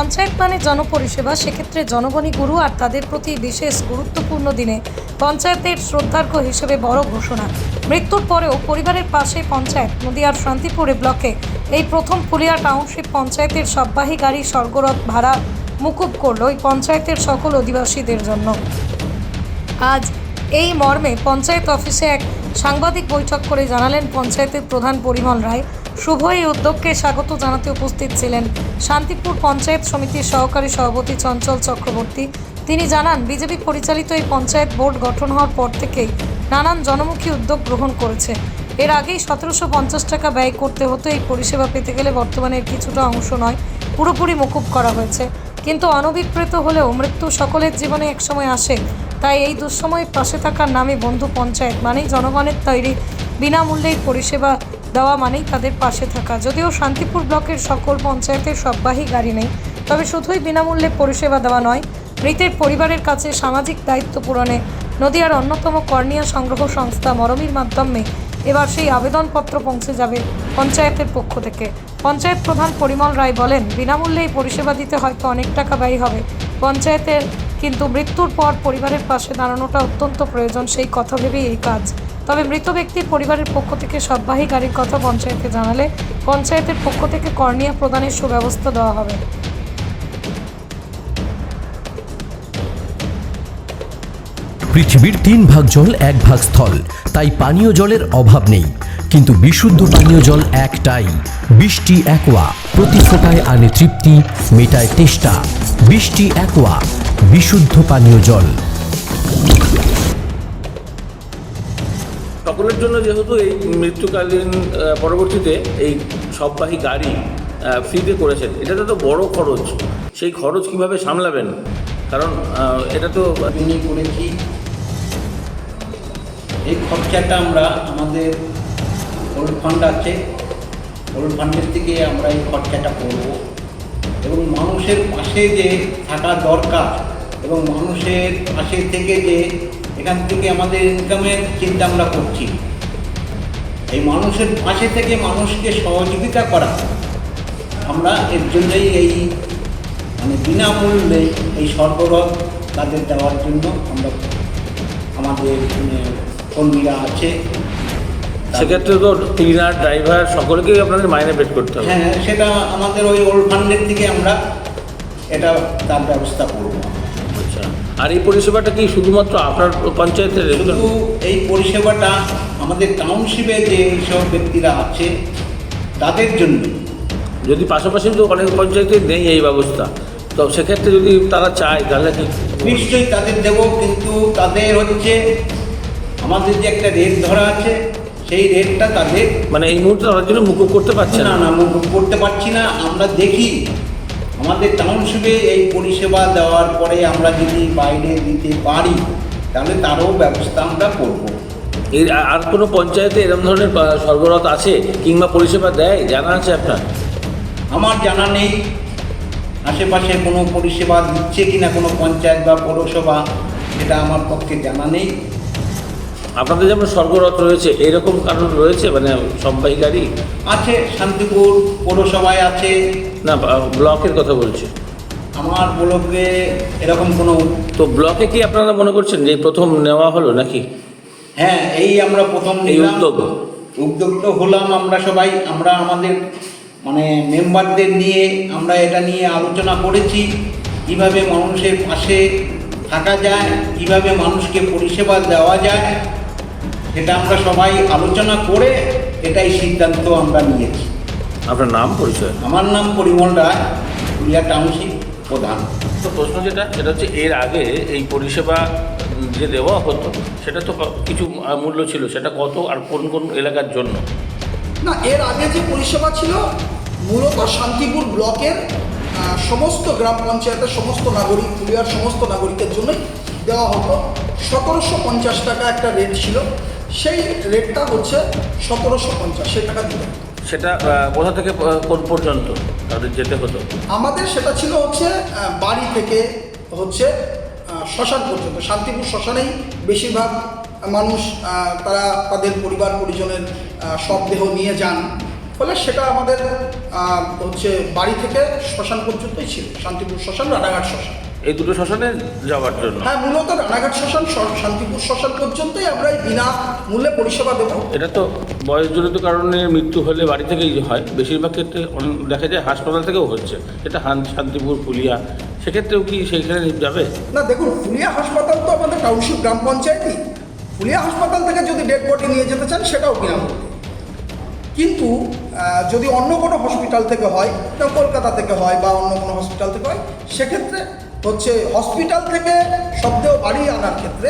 পঞ্চায়েত মানে জনপরিষেবা, সেক্ষেত্রে জনগণই গুরু আর তাদের প্রতি বিশেষ গুরুত্বপূর্ণ দিনে পঞ্চায়েতের শ্রদ্ধার্ঘ হিসেবে বড় ঘোষণা। মৃত্যুর পরেও পরিবারের পাশে পঞ্চায়েত, নদিয়ার শান্তিপুরে ব্লকে এই প্রথম ফুলিয়া টাউনশিপ পঞ্চায়েতের সববাহী গাড়ি স্বর্গরথ ভাড়া মুকুব করল এই পঞ্চায়েতের সকল অধিবাসীদের জন্য। আজ এই মর্মে পঞ্চায়েত অফিসে এক সাংবাদিক বৈঠক করে জানালেন পঞ্চায়েতের প্রধান পরিমল রায়। শুভ এই উদ্যোগকে স্বাগত জানাতে উপস্থিত ছিলেন শান্তিপুর পঞ্চায়েত সমিতির সহকারী সভাপতি চঞ্চল চক্রবর্তী। তিনি জানান, বিজেপি পরিচালিত এই পঞ্চায়েত বোর্ড গঠন হওয়ার পর থেকেই নানান জনমুখী উদ্যোগ গ্রহণ করেছে। এর আগেই সতেরোশো পঞ্চাশ টাকা ব্যয় করতে হতো, এই পরিষেবা পেতে গেলে বর্তমানে এর কিছুটা অংশ নয়, পুরোপুরি মকুব করা হয়েছে। কিন্তু অনভিপ্রেত হলেও মৃত্যু সকলের জীবনে একসময় আসে, তাই এই দুঃসময়ের পাশে থাকার নামে বন্ধু পঞ্চায়েত মানেই জনগণের তৈরি বিনামূল্যেই পরিষেবা দেওয়া মানেই তাদের পাশে থাকা। যদিও শান্তিপুর ব্লকের সকল পঞ্চায়েতের সববাহী গাড়ি নেই, তবে শুধুই বিনামূল্যে পরিষেবা দেওয়া নয়, মৃতের পরিবারের কাছে সামাজিক দায়িত্ব পূরণে নদিয়ার অন্যতম কর্নিয়া সংগ্রহ সংস্থা মরমির মাধ্যমে এবার সেই আবেদনপত্র পৌঁছে যাবে পঞ্চায়েতের পক্ষ থেকে। পঞ্চায়েত প্রধান পরিমল রায় বলেন বিনামূল্যে এই পরিষেবা দিতে হয়তো অনেক টাকা ব্যয় হবে। পঞ্চায়েতের কিন্তু মৃত্যুর পর পরিবারের পাশে দাঁড়ানোটা অত্যন্ত প্রয়োজন, সেই কথা ভেবেই এই কাজ। তবে মৃত ব্যক্তির পরিবারের পক্ষ থেকে সববাহী গাড়ির কথা পঞ্চায়েতকে জানালে পঞ্চায়েতের পক্ষ থেকে কর্নিয়া প্রদানের সুব্যবস্থা দেওয়া হবে। পৃথিবীর তিন ভাগ জল এক ভাগ স্থল, তাই পানীয় জলের অভাব নেই। কিন্তু বিশুদ্ধ পানীয় জল একটাই, বৃষ্টি একোয়া, প্রতি ফোটায় আনে তৃপ্তি, মেটায় তেষ্টা। বৃষ্টি একোয়া, বিশুদ্ধ পানীয় জল। সকলের জন্য যেহেতু এই মৃত্যুকালীন পরবর্তীতে এই সববাহী গাড়ি ফ্রিতে করেছেন, এটাতে তো বড় খরচ। সেই খরচ কীভাবে সামলাবেন? কারণ এটা তো জন্যই করেছি এই খরচাটা আমরা আমাদের ওল্ড ফান্ড আছে। ওল্ড ফান্ডের থেকে আমরা এই খরচাটা করব। এবং মানুষের পাশে যে থাকা দরকার, এবং মানুষের পাশে থেকে যে এখান থেকে আমাদের ইনকামের চিন্তা আমরা করছি। এই মানুষের পাশে থেকে মানুষকে সহযোগিতা করা। আমরা এর জন্যই এই মানে বিনামূল্যে এই সরবরাহ তাদের দেওয়ার জন্য আমরা আমাদের উম, কর্মীরা আছে। সেক্ষেত্রে তো ক্লিনার ড্রাইভার সকলকেই আপনাদের মাইনে পেড করতে হবে। হ্যাঁ সেটা আমাদের ওই ওল্ড ফান্ডের থেকে আমরা এটা তার ব্যবস্থা করব। আর এই পরিষেবাটা কি শুধুমাত্র আপনার পঞ্চায়েতের শুধু এই পরিষেবাটা আমাদের টাউনশিপে যে সব ব্যক্তিরা আছে তাদের জন্য। যদি পাশাপাশি তো অনেক পঞ্চায়েতে নেই এই ব্যবস্থা তো সেক্ষেত্রে যদি তারা চায় তাহলে নিশ্চয়ই তাদের দেব কিন্তু তাদের হচ্ছে আমাদের যে একটা রেট ধরা আছে সেই রেটটা তাদের মানে এই মুহূর্তে তাদের জন্য মুকুব করতে পারছে না না। না মুখ করতে পারছি না। আমরা দেখি আমাদের টাউনশিপে এই পরিষেবা দেওয়ার পরে আমরা যদি বাইরে দিতে পারি তাহলে তারও ব্যবস্থা আমরা করব। এর আর কোনো পঞ্চায়েতে এরকম ধরনের সরবরাহ আছে কিংবা পরিষেবা দেয়? জানা আছে আপনার? আমার জানা নেই। আশেপাশে কোনো পরিষেবা দিচ্ছে কি না কোনো পঞ্চায়েত বা পৌরসভা সেটা আমার পক্ষে জানা নেই। আপনাদের যেমন স্বর্গরথ রয়েছে এরকম কারণ রয়েছে? মানে সবাই গাড়ি আছে শান্তিপুর পৌরসভায় আছে। না ব্লকের কথা বলছি। আমার ব্লকে এরকম কোনো তো ব্লকে কি আপনারা মনে করছেন যে প্রথম নেওয়া হলো নাকি? হ্যাঁ এই আমরা প্রথম এই। উদ্যোগ? উদ্যোক্ত হলাম আমরা সবাই। আমরা আমাদের মানে মেম্বারদের নিয়ে আমরা এটা নিয়ে আলোচনা করেছি। কীভাবে মানুষের পাশে থাকা যায় কীভাবে মানুষকে পরিষেবা দেওয়া যায় সেটা আমরা সবাই আলোচনা করে এটাই সিদ্ধান্ত আমরা নিয়েছি। আপনার নাম পরিচয়? আমার নাম পরিমল রায় পুরিয়া টাউনশিপ প্রধান। তো প্রশ্ন যেটা সেটা হচ্ছে এর আগে এই পরিষেবা যে দেওয়া হতো সেটা তো কিছু মূল্য ছিল সেটা কত আর কোন কোন এলাকার জন্য? না এর আগে যে পরিষেবা ছিল মূলত শান্তিপুর ব্লকের সমস্ত গ্রাম পঞ্চায়েতের সমস্ত নাগরিক পুরুলিয়ার সমস্ত নাগরিকের জন্যই দেওয়া হতো। সতেরোশো পঞ্চাশ টাকা একটা রেট ছিল। সেই রেটটা হচ্ছে সতেরোশো পঞ্চাশ সেই টাকা দিতে হতো। সেটা কোথা থেকে কোন পর্যন্ত তাদের যেতে হতো? আমাদের সেটা ছিল হচ্ছে বাড়ি থেকে হচ্ছে শ্মশান পর্যন্ত। শান্তিপুর শ্মশানেই বেশিরভাগ মানুষ তারা তাদের পরিবার পরিজনের শবদেহ নিয়ে যান। ফলে সেটা আমাদের হচ্ছে বাড়ি থেকে শ্মশান পর্যন্তই ছিল। শান্তিপুর শ্মশান, রানাঘাট শ্মশান। এই দুটো শ্মশানে যাওয়ার জন্য। হ্যাঁ মূলত রানাঘাট শ্মশান শান্তিপুর শ্মশান পর্যন্তই আমরা বিনা মূল্যে পরিষেবা দেবো। এটা তো বয়সজনিত কারণে মৃত্যু হলে বাড়ি থেকেই হয়। বেশিরভাগ ক্ষেত্রে দেখা যায় হাসপাতাল থেকেও হচ্ছে। এটা শান্তিপুর ফুলিয়া। সেক্ষেত্রেও কি সেইখানে যাবে? না দেখুন ফুলিয়া হাসপাতাল তো আমাদের টাউনশিপ গ্রাম পঞ্চায়েতই। ফুলিয়া হাসপাতাল থেকে যদি ডেড বডি নিয়ে যেতে চান সেটাও বিনামূল্যে কিন্তু যদি অন্য কোনো হসপিটাল থেকে হয় কলকাতা থেকে হয় বা অন্য কোনো হসপিটাল থেকে হয় সেক্ষেত্রে হচ্ছে হসপিটাল থেকে সবদেহ বাড়ি আনার ক্ষেত্রে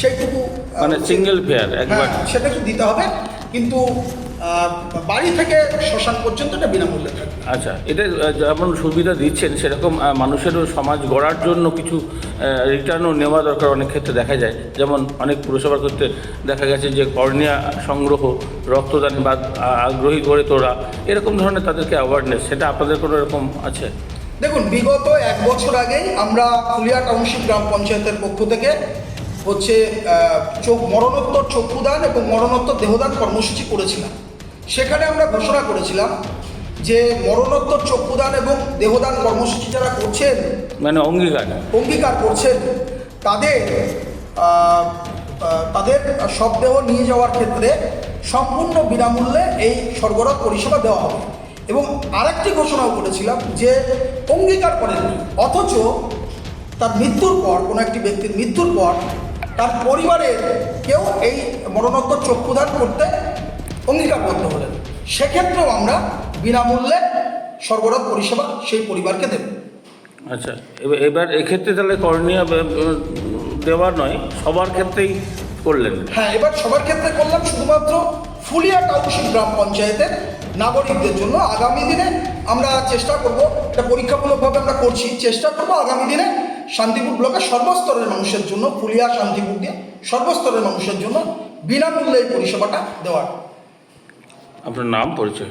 সেইটুকু মানে সিঙ্গেল ফেয়ার একবার। হ্যাঁ সেটা একটু দিতে হবে। কিন্তু বাড়ি থেকে শ্মশান পর্যন্ত এটা বিনামূল্যে থাকবে আচ্ছা এটা যেমন সুবিধা দিচ্ছেন, সেরকম মানুষেরও সমাজ গড়ার জন্য কিছু রিটার্নও নেওয়া দরকার অনেক ক্ষেত্রে দেখা যায়। যেমন অনেক পুরসভার ক্ষেত্রে দেখা গেছে যে, কর্নিয়া সংগ্রহ, রক্তদান বা আগ্রহী করে তোলা এরকম ধরনের তাদেরকে অ্যাওয়ারনেস সেটা আপনাদের কোনো এরকম আছে? দেখুন, বিগত এক বছর আগেই আমরা ফুলিয়া টাউনশিপ গ্রাম পঞ্চায়েতের পক্ষ থেকে হচ্ছে চোখ, মরণোত্তর চক্ষুদান এবং মরণোত্তর দেহদান কর্মসূচি করেছিলাম। সেখানে আমরা ঘোষণা করেছিলাম যে মরণোত্তর চক্ষুদান এবং দেহদান কর্মসূচি যারা করছেন মানে অঙ্গীকার। অঙ্গীকার করছেন তাদের তাদের শবদেহ নিয়ে যাওয়ার ক্ষেত্রে সম্পূর্ণ বিনামূল্যে এই সরবরাহ পরিষেবা দেওয়া হবে। এবং আরেকটি ঘোষণাও করেছিলাম যে অঙ্গীকার করেননি অথচ তার মৃত্যুর পর কোনো একটি ব্যক্তির মৃত্যুর পর তার পরিবারের কেউ এই মরণোত্তর চক্ষুদান করতে অঙ্গীকারবদ্ধ হলেন। সেক্ষেত্রেও আমরা বিনামূল্যে সরবরাহ পরিষেবা সেই পরিবারকে দেবে। আচ্ছা এবার এক্ষেত্রে তাহলে কর্নিয়া বে- বে- দেওয়া নয় সবার ক্ষেত্রেই করলেন। হ্যাঁ এবার সবার ক্ষেত্রে করলাম শুধুমাত্র ফুলিয়া টাউনশিপ গ্রাম পঞ্চায়েতের নাগরিকদের জন্য। আগামী দিনে আমরা চেষ্টা করব এটা পরীক্ষামূলকভাবে আমরা করছি চেষ্টা করব আগামী দিনে শান্তিপুর ব্লকের সর্বস্তরের মানুষের জন্য ফুলিয়া শান্তিপুর দিয়ে সর্বস্তরের মানুষের জন্য বিনামূল্যে এই পরিষেবাটা দেওয়ার। আপনার নাম পরিচয়?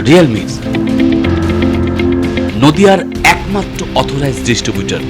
রিয়েলমি নদিয়ার একমাত্র অথরাইজ ডিস্ট্রিবিউটর